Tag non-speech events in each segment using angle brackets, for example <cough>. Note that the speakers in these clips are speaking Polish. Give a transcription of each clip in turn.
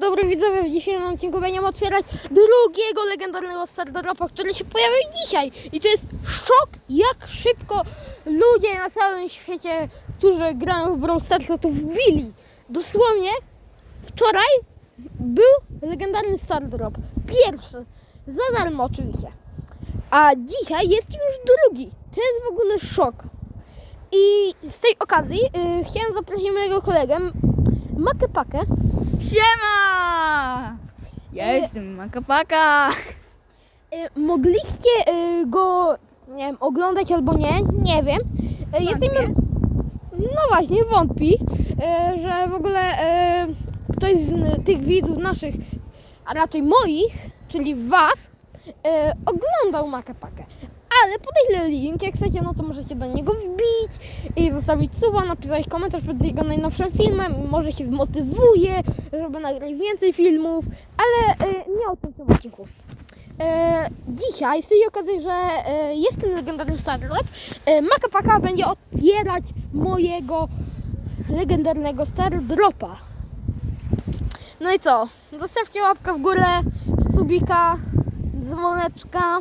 Dobry widzowie, w dzisiejszym odcinku będziemy otwierać drugiego legendarnego Stardropa, który się pojawił dzisiaj. I to jest szok, jak szybko ludzie na całym świecie, którzy grają w Brawl Starsa, to wbili. Dosłownie wczoraj był legendarny Stardrop. Pierwszy. Za darmo oczywiście. A dzisiaj jest już drugi. To jest w ogóle szok. I z tej okazji y, chciałem zaprosić mojego kolegę Makę Pakę. Siema! Ja jestem Makapaka. Y, Mogliście y, go, nie wiem, oglądać albo nie, nie wiem. Y, Jesteśmy, no właśnie, wątpi, y, że w ogóle y, ktoś z tych widzów naszych, a raczej moich, czyli was, y, oglądał Makapakę. Ale podeślę link, jak chcecie, no to możecie do niego wbić i zostawić suba, napisać komentarz pod jego najnowszym filmem, może się zmotywuje, żeby nagrać więcej filmów, ale y, nie o tym w tym odcinku. E, dzisiaj z tej okazji, że e, jest ten legendarny Stardrop, e, Makapaka będzie otwierać mojego legendarnego Stardropa. No i co? Zostawcie łapkę w górę, subika, dzwoneczka,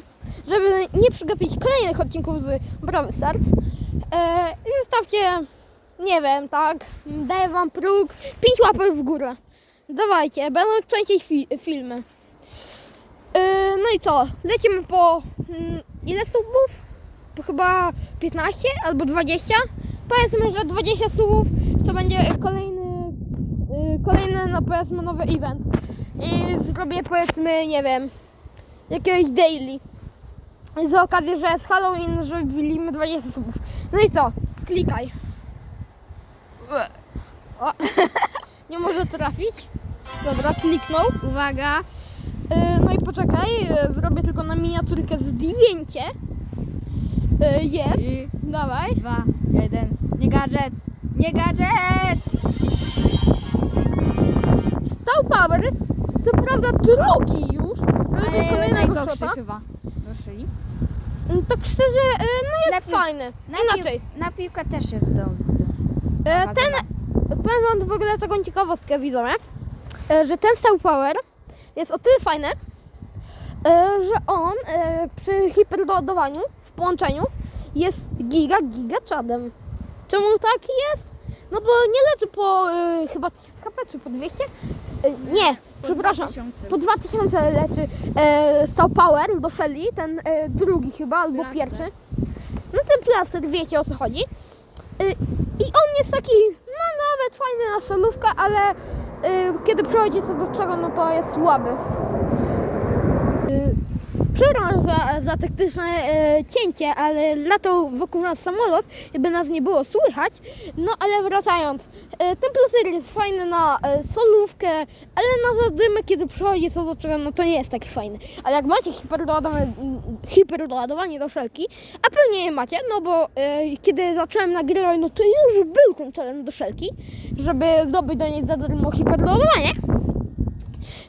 żeby nie przegapić kolejnych odcinków z Brawl Stars. E, I zostawcie, nie wiem, tak, daję wam próg, 5 łapek w górę. Dawajcie, będą częściej fi- filmy. Yy, no i co? Lecimy po mm, ile subów? Po chyba 15 albo 20. Powiedzmy, że 20 subów to będzie kolejny, yy, kolejny no powiedzmy nowy event. I zrobię powiedzmy, nie wiem, jakiegoś daily. Z okazji, że jest Halloween, że wbilimy 20 subów. No i co? Klikaj. O, <laughs> nie może trafić. Dobra, kliknął. Uwaga. Yy, No i poczekaj, yy, zrobię tylko na miniaturkę zdjęcie. Yy, Jest, dawaj. dwa, jeden. Nie gadżet! Nie gadżet! Stał Power, co prawda drugi już, ale kolejnego najgorszy chyba. Yy, Tak szczerze, yy, no jest Na fajny. Na, Inaczej, pił- na piłkę też jest dobry. yy, ten, powiem wam w ogóle taką ciekawostkę widzowie, yy, że ten Stał Power jest o tyle fajny, yy, że on yy, przy hiperdoładowaniu, w połączeniu jest giga, giga czadem. Czemu tak jest? No bo nie leczy po y, chyba 1000 HP czy po 200? Y, nie, przepraszam. Po 2000 leczy e, Star Power do Shelly, ten e, drugi chyba, albo Plaster. pierwszy. No ten plaster, wiecie o co chodzi. Y, I on jest taki, no nawet fajny na solówkę, ale y, kiedy przychodzi co do czego, no to jest słaby. Y, Przepraszam za, za taktyczne e, cięcie, ale latał wokół nas samolot, jakby nas nie było słychać. No ale wracając, e, ten placer jest fajny na e, solówkę, ale na zadymy, kiedy przychodzi co do czego, no to nie jest taki fajny. Ale jak macie hiperdoładowanie, hiperdoładowanie do szelki, a pewnie je macie, no bo e, kiedy zacząłem nagrywać, no to już był ten challenge do szelki, żeby zdobyć do niej za darmo hiperdoładowanie.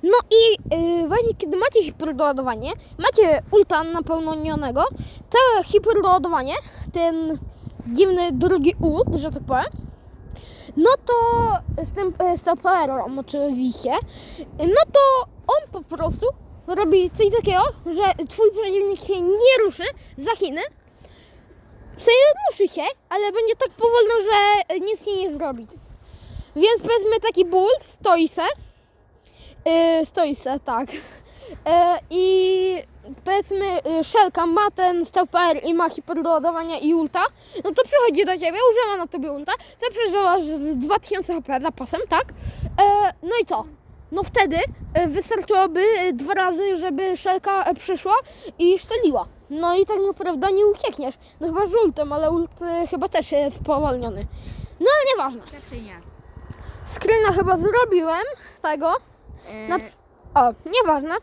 No i yy, właśnie kiedy macie hiperdoładowanie, macie ulta napełnionego, całe hiperdoładowanie, ten dziwny drugi ult, że tak powiem, no to z tym e, tą powerą oczywiście, no to on po prostu robi coś takiego, że twój przeciwnik się nie ruszy za Chiny, w ruszy się, ale będzie tak powolno, że nic się nie zrobi. Więc powiedzmy taki ból, stoi se, Yy, stoi se, tak. Yy, I powiedzmy, yy, Szelka ma ten stopper i ma hiperdoładowania i ulta, no to przychodzi do ciebie, używa na tobie ulta, ty przeżywasz z 2000 HP zapasem, tak? Yy, no i co? No wtedy wystarczyłoby dwa razy, żeby Szelka przyszła i szczeliła. No i tak naprawdę nie uciekniesz. No chyba z ultem, ale ult chyba też jest spowolniony. No ale nieważne. Raczej nie. Screena chyba zrobiłem tego. Na, o, nieważne.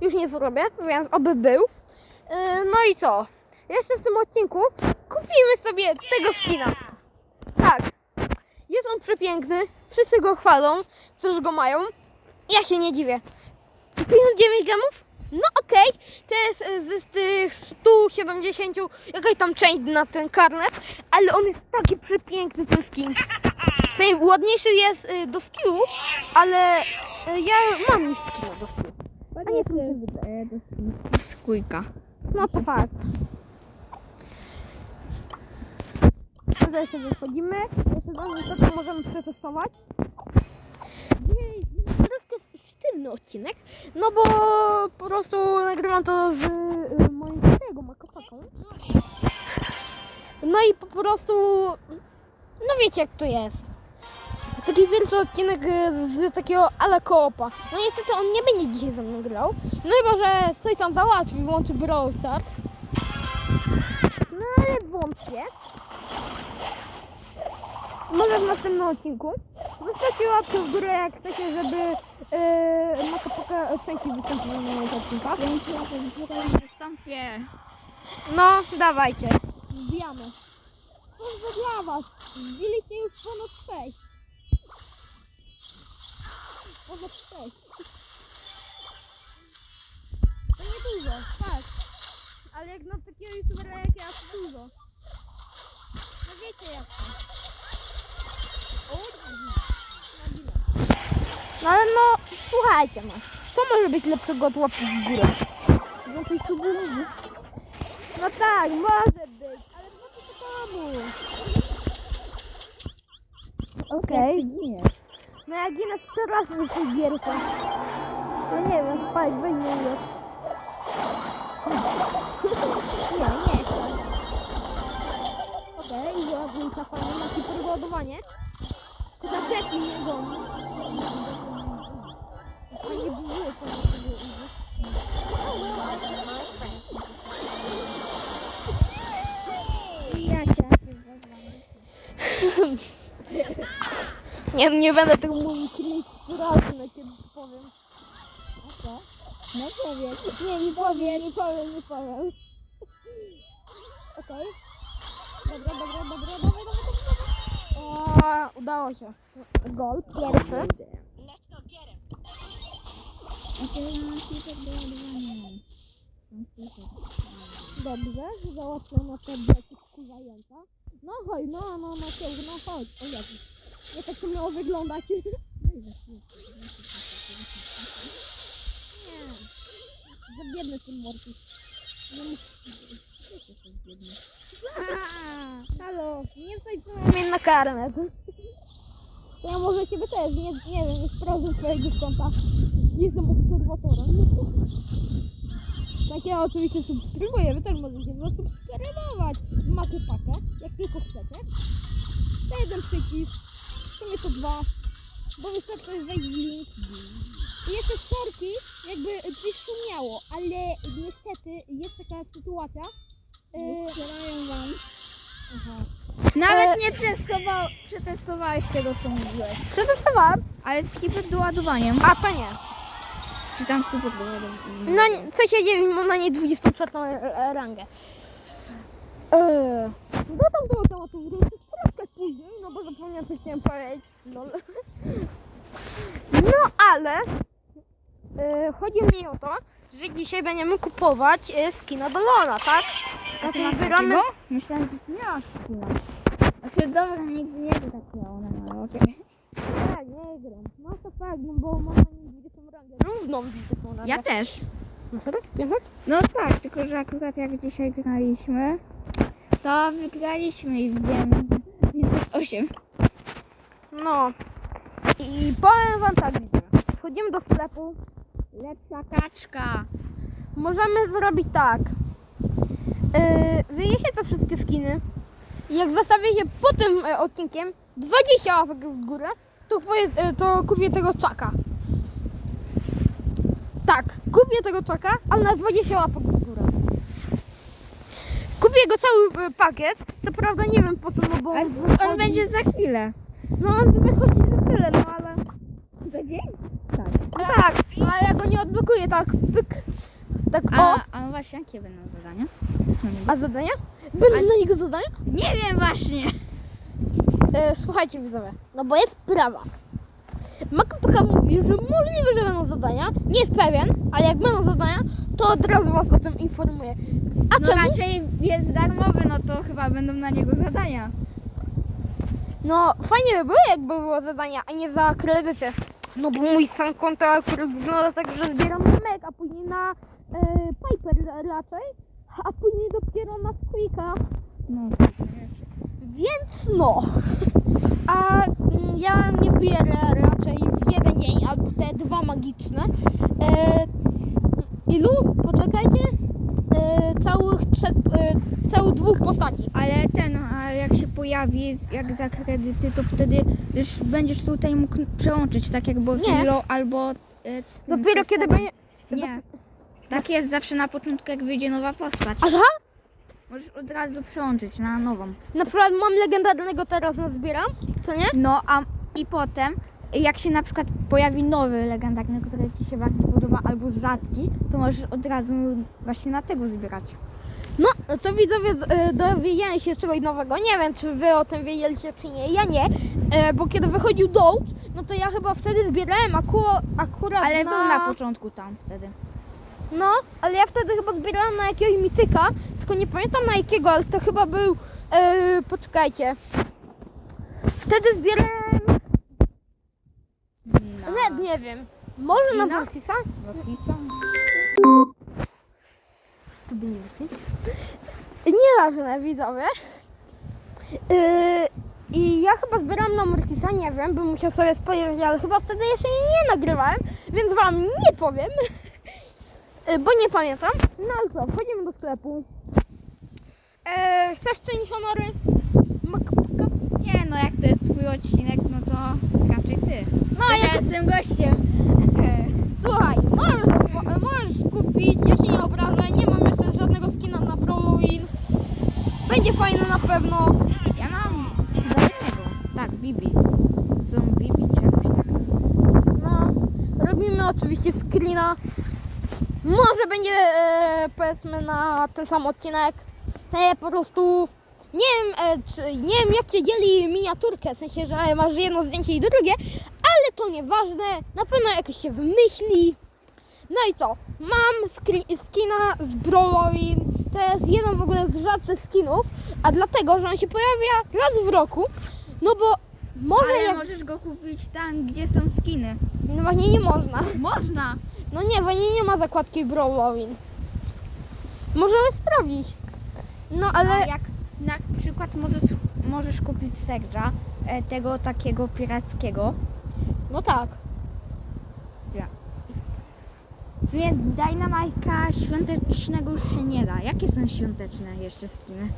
Już nie zrobię, więc oby był. Yy, no i co? Jeszcze w tym odcinku kupimy sobie tego skina. Tak. Jest on przepiękny. Wszyscy go chwalą, którzy go mają. Ja się nie dziwię. 59 gemów? No okej, to jest y, z tych 170 jakaś tam część na ten karnet, ale on jest taki przepiękny ten skin. W sensie ładniejszy jest y, do skillu, ale Ja mam już skina do stu. A nie, mi się wydaje. Skójka. No to fakt. Tutaj sobie wchodzimy. Jeszcze zanim to, to możemy przetestować. Dzisiaj troszkę sztywny odcinek, no bo po prostu nagrywam to z y, moim Makopaką. No i po prostu, no wiecie jak to jest. Taki wielki odcinek y, z takiego ala koopa. No niestety on nie będzie dzisiaj ze mną grał. No chyba, że coś tam załatwi, włączy Brawl Stars. No ale wątpię. Może w następnym odcinku. Zostawcie łapkę w górę, jak chcecie, żeby yy, Makopoka częściej wystąpił na moich odcinkach. Wystąpię. No, dawajcie. Wbijamy. Co za dla was? Wbiliście już ponad 6. Ponad 6. To nie dużo, tak. Ale jak na takiego youtubera jak ja, to dużo. No wiecie jak to. O. No ale no, słuchajcie no. Co może być lepszego od łapki w górę? Więcej subów. No tak, może być, ale po co to komu? Okej. No jak teraz w tej gierce. No nie wiem, spać, weź nie wiesz. Nie, nie chcę. Okej, okay, ładniejsza fajna, ma super ładowanie. Zaczekaj mnie go. To nie było, to nie było. Ja cię Nie, nie będę tego No powiedz. Nie, nie powiem, nie powiem, nie powiem. Okej. Dobra, dobra, dobra, dobra, dobra, dobra. O, udało się. Gol, pierwszy. Let's go get him. Ja mam kilka do ładowania. Dobrze, że załatwiona ta rzecz wkurzająca. No chodź, no, no, no, ciąg, no chodź. O Jezu. Nie tak to miało wyglądać. Nie. Za biedny ten. Nie mów. <laughs> Halo, nie coś przynajmniej na. To ja może ciebie też, nie, nie wiem, nie sprawdzę twojego konta. Jestem obserwatorem. Tak ja oczywiście subskrybuję, wy też możecie zasubskrybować. Macie pakę, jak tylko chcecie. To jeden przycisk, w sumie to dwa, bo wystarczy wejść w link. I jeszcze sporki, jakby coś wspomniało, ale niestety jest taka sytuacja. Yy, wam. aha. Nawet E- nie przetestował, przetestowałeś tego, co mówiłeś. Przetestowałem, Ale z hiperdoładowaniem. a to nie. Czy tam super doładowaniem? No nie- co się dzieje, mam na niej 24 e, rangę. Eee, do tamtego tematu wrócę troszkę później, no bo zapomniałem coś chciałem powiedzieć. Lol. <laughs> No ale e, chodzi mi o to, że dzisiaj będziemy kupować e, skina do Lola, tak? A ty masz? Myślałem, że ty miałaś skina. Znaczy dobra, nigdy nie wiem takiego, one mają, okej. Tak, nie gram. No to fakt, no bo mam na niej 20 rangę. Równą 20 rangę. Ja też. Na serio? No tak, tylko że akurat jak dzisiaj graliśmy, to wygraliśmy i wbiłem 8. No. I powiem wam tak, widzowie. Wchodzimy do sklepu. Lepsza kaczka. Możemy zrobić tak. Yy, wyjesie te wszystkie skiny. Jak zostawicie po tym e, odcinkiem 20 łapek w górę, to, e, to kupię tego czaka. Tak, kupię tego czaka, ale na 20 łapek w górę. Kupię go cały e, pakiet. Co prawda nie wiem po co, no bo On, on będzie za chwilę. No on wychodzi za tyle, no ale... Za dzień? Tak. No tak, no ale ja go nie odblokuję tak, pyk. Tak o. A, a właśnie, jakie będą zadania? No A zadania? Będą na niego zadania? nie wiem właśnie. E, słuchajcie widzowie, no bo jest sprawa. Makopaka mówi, że możliwe, że będą zadania. Nie jest pewien, ale jak będą zadania, to od razu was o tym informuję. A No czemu? raczej jest darmowy, no to chyba będą na niego zadania. No fajnie by było, jakby było zadania, a nie za kredyty. No bo mój sam konto akurat wygląda tak, że zbieram na Meg, a później na e, Piper ra- raczej, a później dopiero na Squeaka. No. Więc no. A mm, ja nie bierę raczej w jeden dzień albo te dwa magiczne. E, ilu? Poczekajcie. E, całych trzech, e, całych dwóch postaci. Ale ten, a jak się pojawi, jak za kredyty, to wtedy już będziesz tutaj mógł przełączyć, tak jak Bozillo albo... E, Dopiero kiedy będzie. Nie. Tak jest zawsze na początku, jak wyjdzie nowa postać. Aha! Możesz od razu przełączyć na nową. Na przykład mam legendarnego teraz nazbieram, co nie? No, a i potem, jak się na przykład pojawi nowy legendarny, który Ci się bardziej podoba, albo rzadki, to możesz od razu właśnie na tego zbierać. No, to widzowie e, dowiedziałem się czegoś nowego. Nie wiem, czy wy o tym wiedzieliście, czy nie. Ja nie, e, bo kiedy wychodził Dołd, no to ja chyba wtedy zbierałem aku, akurat Ale na... był na początku tam wtedy. No, ale ja wtedy chyba zbierałem na jakiegoś mityka, tylko nie pamiętam na jakiego, ale to chyba był... E, poczekajcie. Wtedy zbierałem... Nie wiem. Może na? Mortisa? Lotisa? To by nie wrócić. Nieważne, widzowie. Yy, I ja chyba zbieram na Mortisa, nie wiem, bym musiał sobie spojrzeć, ale chyba wtedy jeszcze nie nagrywałem, więc wam nie powiem, <laughs> Yy, bo nie pamiętam. No ale co, wchodzimy do sklepu. Eee, chcesz czynić honory? Nie, no jak to jest twój odcinek, no to raczej ty. Ja jestem gościem. <laughs> Słuchaj, możesz, możesz kupić, ja się nie obrażę, nie mam jeszcze żadnego skina na Prolowin. Będzie fajne na pewno. Ja mam znajomego. Tak, Bibi. Są Bibi czy jakoś tak. No, robimy oczywiście screena. Może będzie e, powiedzmy na ten sam odcinek. E, po prostu nie wiem, e, czy, nie wiem jak się dzieli miniaturkę, w sensie, że masz jedno zdjęcie i drugie, ale to nieważne, na pewno jakoś się wymyśli. No i co? Mam skina z Brawlowin. To jest jeden w ogóle z rzadszych skinów, a dlatego, że on się pojawia raz w roku. No bo może Ale jak... możesz go kupić tam, gdzie są skiny. No właśnie nie można. Można. No nie, bo nie, ma zakładki Brawlowin. Możemy sprawdzić. No ale... Jak na przykład możesz, możesz kupić Serge'a, e, tego takiego pirackiego. No tak. Nie, Dynamite'a świątecznego już się nie da. Jakie są świąteczne jeszcze skiny?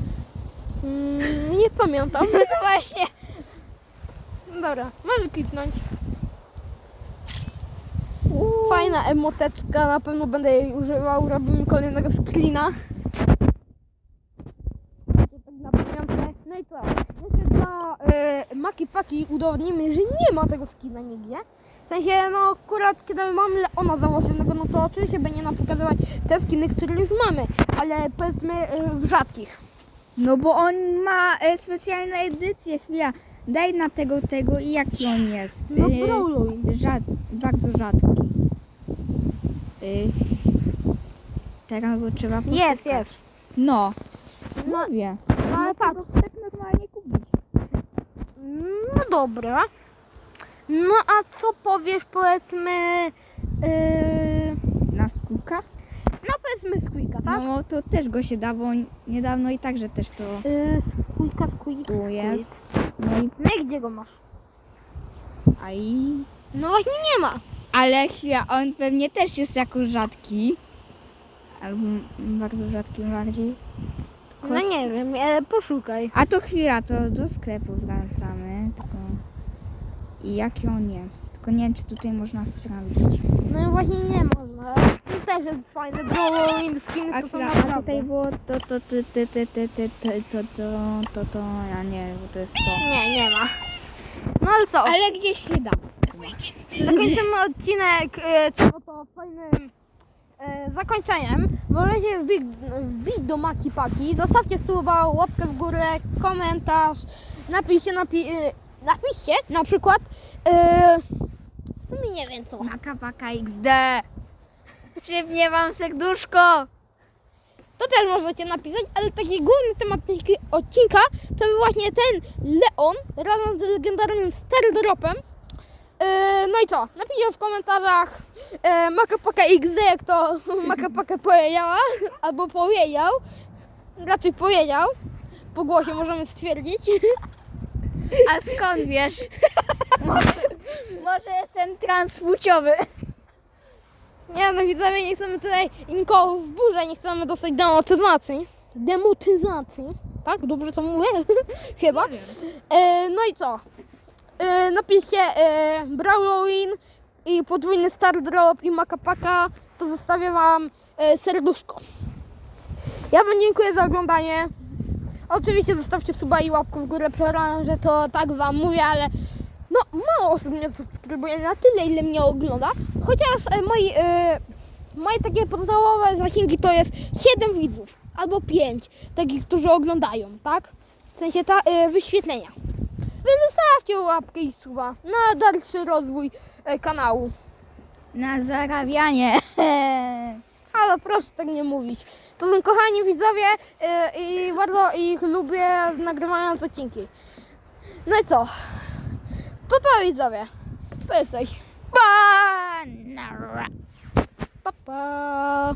Mm, nie pamiętam. <laughs> No właśnie. Dobra, może kliknąć. Fajna emoteczka, na pewno będę jej używał. Robimy kolejnego screena. Tak na pamiątkę. No i co? Jeszcze dla e, Maki Paki udowodnimy, że nie ma tego skina nigdzie. W sensie, no akurat kiedy mamy Leona założonego, no to oczywiście będzie nam pokazywać te skiny, które już mamy, ale powiedzmy w rzadkich. No bo on ma e, specjalne edycje. Chwila. Daj na tego, tego i jaki on jest. No E. Rzad, bardzo rzadki. Y, teraz go trzeba Jest, poszukać. jest. No. No, Mówię. no ale tak. Tak normalnie kupić. No dobra. No a co powiesz powiedzmy yy, Na skórka? no powiedzmy Squeaka, tak? No to też go się dało niedawno i także też to Yy, Squeaka, Squeak, tu jest. Squeak. No i, No i gdzie go masz? a i... No właśnie nie ma. Ale chwila, on pewnie też jest jako rzadki. Albo bardzo rzadki bardziej. No nie wiem, e, poszukaj. A to chwila, to do sklepu wracamy. Tylko... I jaki on jest? Tylko nie wiem, czy tutaj można sprawdzić. No i właśnie nie można. To też jest fajne, Halloween skiny A to są chwila, a naprawdę. tutaj było to, to, to, to, to, to, to, to, to, to, to, ja nie bo to jest to. Nie, nie ma. No ale co? Ale gdzieś się da. Zakończymy odcinek e, co to fajnym e, zakończeniem. Możecie wbić, wbić do Maki Paki. Zostawcie suba, łapkę w górę, komentarz. Napiszcie, napi, e, napiszcie na przykład. E, w sumie nie wiem co. Paka, paka XD. Przypnie wam serduszko. To też możecie napisać, ale taki główny temat odcinka to był właśnie ten Leon razem z legendarnym Stardropem. E, no i co? Napiszcie w komentarzach e, Makapaka XD, jak to <laughs> Makapaka powiedziała, <laughs> albo powiedział. Raczej powiedział. Po głosie możemy stwierdzić. A skąd wiesz? Może, może jestem transpłciowy. Nie no widzowie, nie chcemy tutaj nikogo w burze, nie chcemy dostać demotyzacji. Demotyzacji. Tak? Dobrze to mówię? <laughs> Chyba. E, no i co? E, napiszcie Brawlowin i podwójny Star Drop i Makapaka, to zostawię wam e, serduszko. Ja wam dziękuję za oglądanie. Oczywiście zostawcie suba i łapkę w górę, przepraszam, że to tak wam mówię, ale no mało osób mnie subskrybuje na tyle, ile mnie ogląda. Chociaż e, moi, moje takie podstawowe zasięgi to jest 7 widzów albo 5 takich, którzy oglądają, tak? W sensie ta, wyświetlenia. Więc zostawcie łapkę i suba na dalszy rozwój e, kanału. Na zarabianie. <laughs> Ale proszę tak nie mówić. To są kochani widzowie e, i bardzo ich lubię nagrywając odcinki. No i co? Papa widzowie. Powiedz coś. Banara. Pa, pa.